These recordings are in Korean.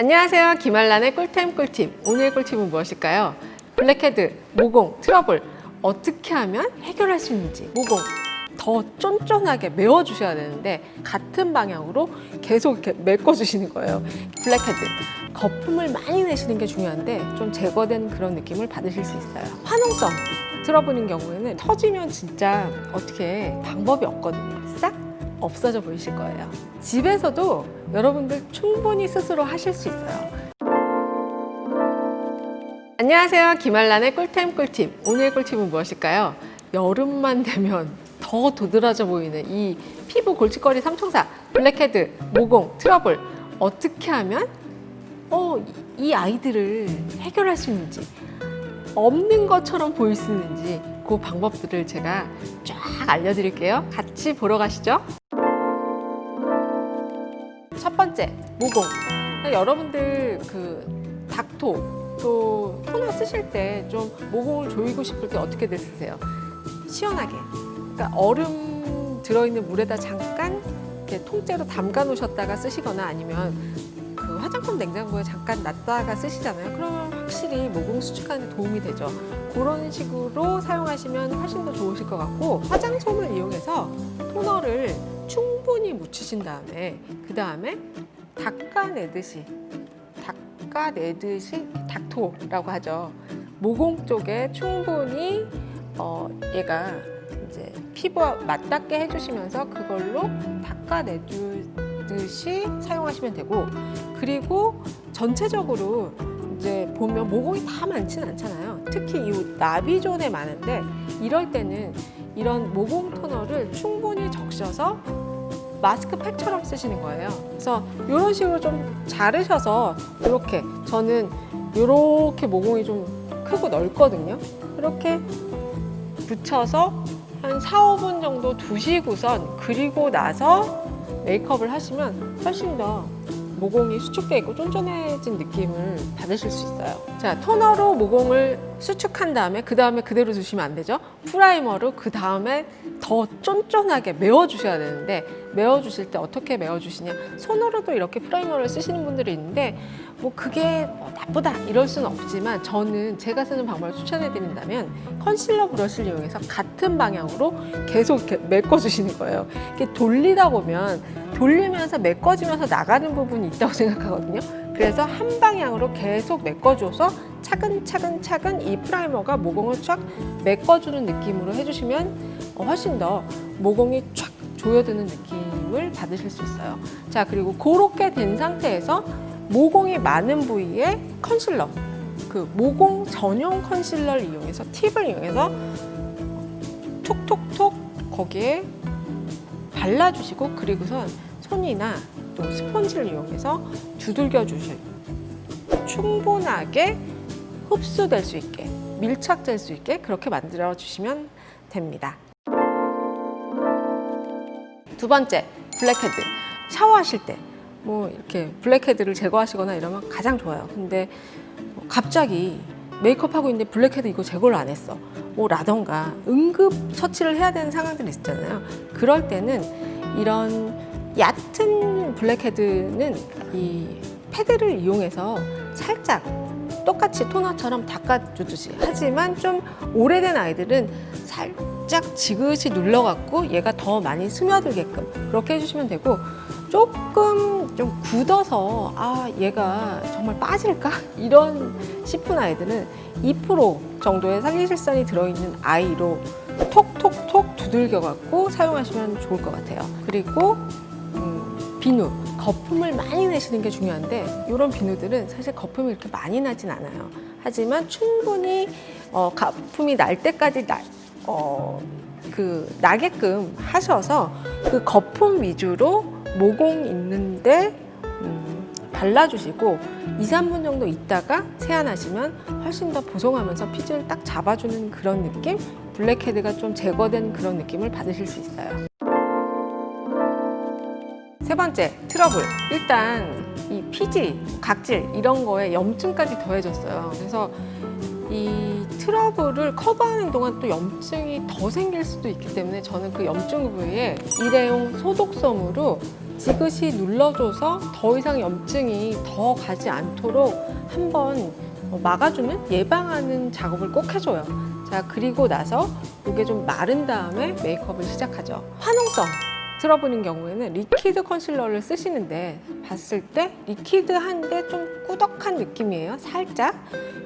안녕하세요. 김알란의 꿀템 꿀팁. 오늘의 꿀팁은 무엇일까요? 블랙헤드, 모공, 트러블 어떻게 하면 해결할 수 있는지 모공 더 쫀쫀하게 메워주셔야 되는데 같은 방향으로 계속 이렇게 메꿔주시는 거예요. 블랙헤드 거품을 많이 내시는 게 중요한데 좀 제거된 그런 느낌을 받으실 수 있어요. 화농성 트러블인 경우에는 터지면 진짜 어떻게 방법이 없거든요. 싹 없어져 보이실 거예요. 집에서도 여러분들 충분히 스스로 하실 수 있어요. 안녕하세요. 김알란의 꿀템 꿀팁. 오늘의 꿀팁은 무엇일까요? 여름만 되면 더 도드라져 보이는 이 피부 골칫거리 삼총사 블랙헤드, 모공, 트러블 어떻게 하면 어, 이- 이 아이들을 해결할 수 있는지 없는 것처럼 보일 수 있는지 그 방법들을 제가 쫙 알려드릴게요. 같이 보러 가시죠. 첫 번째, 모공. 여러분들 그 닥토 또 토너 쓰실 때 좀 모공을 조이고 싶을 때 어떻게들 쓰세요? 시원하게. 그러니까 얼음 들어있는 물에다 잠깐 이렇게 통째로 담가 놓으셨다가 쓰시거나 아니면 그 화장품 냉장고에 잠깐 놨다가 쓰시잖아요. 그러면 확실히 모공 수축하는 데 도움이 되죠. 그런 식으로 사용하시면 훨씬 더 좋으실 것 같고 화장솜을 이용해서 토너를 충분히 묻히신 다음에 그 다음에 닦아내듯이 닦아내듯이 닥토라고 하죠. 모공 쪽에 충분히 어, 얘가 이제 피부와 맞닿게 해주시면서 그걸로 닦아내주듯이 사용하시면 되고 그리고 전체적으로 이제 보면 모공이 다 많진 않잖아요. 특히 이 나비존에 많은데 이럴 때는 이런 모공 토너를 충분히 적셔서 마스크팩처럼 쓰시는 거예요. 그래서 이런 식으로 좀 자르셔서 이렇게 저는 이렇게 모공이 좀 크고 넓거든요. 이렇게 붙여서 한 4, 5분 정도 두시고선 그리고 나서 메이크업을 하시면 훨씬 더 모공이 수축돼 있고 쫀쫀해진 느낌을 받으실 수 있어요. 자, 토너로 모공을 수축한 다음에 그 다음에 그대로 두시면 안 되죠. 프라이머로 그 다음에 더 쫀쫀하게 메워주셔야 되는데 메워주실 때 어떻게 메워주시냐 손으로도 이렇게 프라이머를 쓰시는 분들이 있는데 뭐 그게 뭐 나쁘다 이럴 수는 없지만 저는 제가 쓰는 방법을 추천해 드린다면 컨실러 브러쉬를 이용해서 같은 방향으로 계속 이렇게 메꿔주시는 거예요. 이렇게 돌리다 보면 돌리면서 메꿔지면서 나가는 부분이 있다고 생각하거든요. 그래서 한 방향으로 계속 메꿔줘서 차근차근 차근 이 프라이머가 모공을 쫙 메꿔주는 느낌으로 해주시면 훨씬 더 모공이 쫙 조여드는 느낌을 받으실 수 있어요. 자, 그리고 그렇게 된 상태에서 모공이 많은 부위에 컨실러, 그 모공 전용 컨실러를 이용해서 팁을 이용해서 톡톡톡 거기에 발라주시고 그리고선 손이나 또 스펀지를 이용해서 두들겨 주시고 충분하게 흡수될 수 있게 밀착될 수 있게 그렇게 만들어 주시면 됩니다. 두 번째 블랙헤드 샤워하실 때 뭐 이렇게 블랙헤드를 제거하시거나 이러면 가장 좋아요. 근데 뭐 갑자기 메이크업 하고 있는데 블랙헤드 이거 제거를 안 했어. 뭐 라던가 응급 처치를 해야 되는 상황들이 있잖아요. 그럴 때는 이런 얕은 블랙헤드는 이 패드를 이용해서 살짝 똑같이 토너처럼 닦아주듯이 하지만 좀 오래된 아이들은 살짝 지그시 눌러갖고 얘가 더 많이 스며들게끔 그렇게 해주시면 되고 조금 좀 굳어서 아 얘가 정말 빠질까 이런 싶은 아이들은 2% 정도의 살리실산이 들어있는 아이로 톡톡톡 두들겨 갖고 사용하시면 좋을 것 같아요. 그리고 음, 비누 거품을 많이 내시는 게 중요한데 이런 비누들은 사실 거품이 이렇게 많이 나진 않아요. 하지만 충분히 어, 거품이 날 때까지 나, 어, 그 나게끔 하셔서 그 거품 위주로 모공 있는데 음, 발라주시고 2, 3분 정도 있다가 세안하시면 훨씬 더 보송하면서 피지를 딱 잡아주는 그런 느낌? 블랙헤드가 좀 제거된 그런 느낌을 받으실 수 있어요. 세 번째, 트러블. 일단 이 피지, 각질 이런 거에 염증까지 더해졌어요. 그래서 이 트러블을 커버하는 동안 또 염증이 더 생길 수도 있기 때문에 저는 그 염증 부위에 일회용 소독솜으로 지그시 눌러줘서 더 이상 염증이 더 가지 않도록 한번 어, 막아주는 예방하는 작업을 꼭 해줘요. 자 그리고 나서 이게 좀 마른 다음에 메이크업을 시작하죠. 화농성 들어보는 경우에는 리퀴드 컨실러를 쓰시는데 봤을 때 리퀴드한데 좀 꾸덕한 느낌이에요. 살짝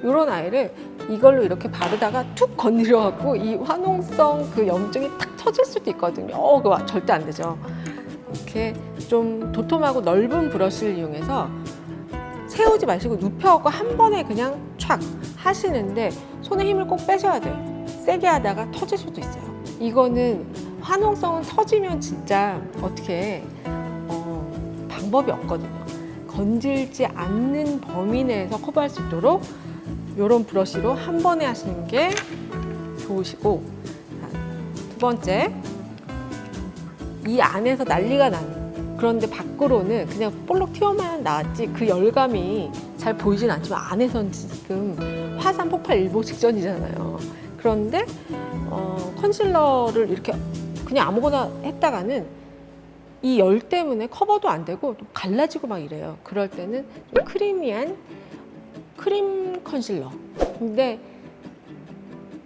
이런 아이를 이걸로 이렇게 바르다가 툭 건드려 갖고 이 화농성 그 염증이 탁 터질 수도 있거든요. 어, 그거 절대 안 되죠. 이렇게 좀 도톰하고 넓은 브러쉬를 이용해서 세우지 마시고 눕혀갖고 한 번에 그냥 촥 하시는데 손에 힘을 꼭 빼셔야 돼요. 세게 하다가 터질 수도 있어요. 이거는 화농성은 터지면 진짜 어떻게 어, 방법이 없거든요. 건질지 않는 범위 내에서 커버할 수 있도록 이런 브러쉬로 한 번에 하시는 게 좋으시고 자, 두 번째 이 안에서 난리가 나는 그런데 밖으로는 그냥 볼록 튀어만 나왔지 그 열감이 잘 보이진 않지만 안에선 지금 화산 폭발 일보 직전이잖아요. 그런데 어, 컨실러를 이렇게 그냥 아무거나 했다가는 이 열 때문에 커버도 안 되고 또 갈라지고 막 이래요. 그럴 때는 좀 크리미한 크림 컨실러. 근데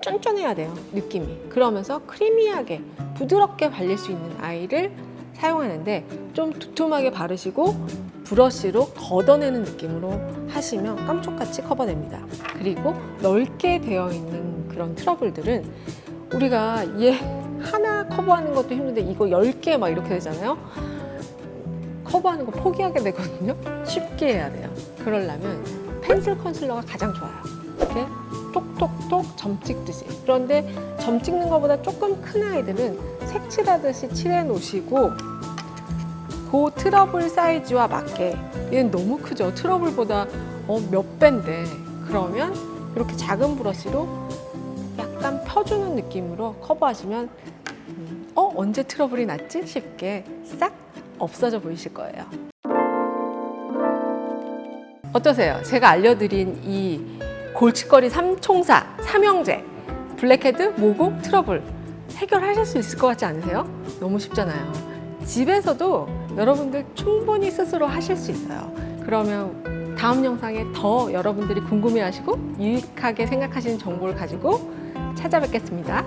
쫀쫀해야 돼요. 느낌이. 그러면서 크리미하게 부드럽게 발릴 수 있는 아이를 사용하는데 좀 두툼하게 바르시고 브러쉬로 걷어내는 느낌으로 하시면 깜짝같이 커버됩니다. 그리고 넓게 되어 있는 그런 트러블들은 우리가 얘 하나 커버하는 것도 힘든데 이거 10개 막 이렇게 되잖아요. 커버하는 거 포기하게 되거든요. 쉽게 해야 돼요. 그러려면 펜슬 컨실러가 가장 좋아요. 이렇게 톡톡톡 점 찍듯이. 그런데 점 찍는 것보다 조금 큰 아이들은 색칠하듯이 칠해 놓으시고 그 트러블 사이즈와 맞게 얘는 너무 크죠. 트러블보다 어, 몇 배인데 그러면 이렇게 작은 브러쉬로 약간 펴주는 느낌으로 커버하시면 음, 어 언제 트러블이 났지 싶게 싹 없어져 보이실 거예요. 어떠세요? 제가 알려드린 이 골칫거리 삼총사 삼형제 블랙헤드, 모공, 트러블 해결하실 수 있을 것 같지 않으세요? 너무 쉽잖아요. 집에서도 여러분들 충분히 스스로 하실 수 있어요. 그러면 다음 영상에 더 여러분들이 궁금해하시고 유익하게 생각하시는 정보를 가지고 찾아뵙겠습니다.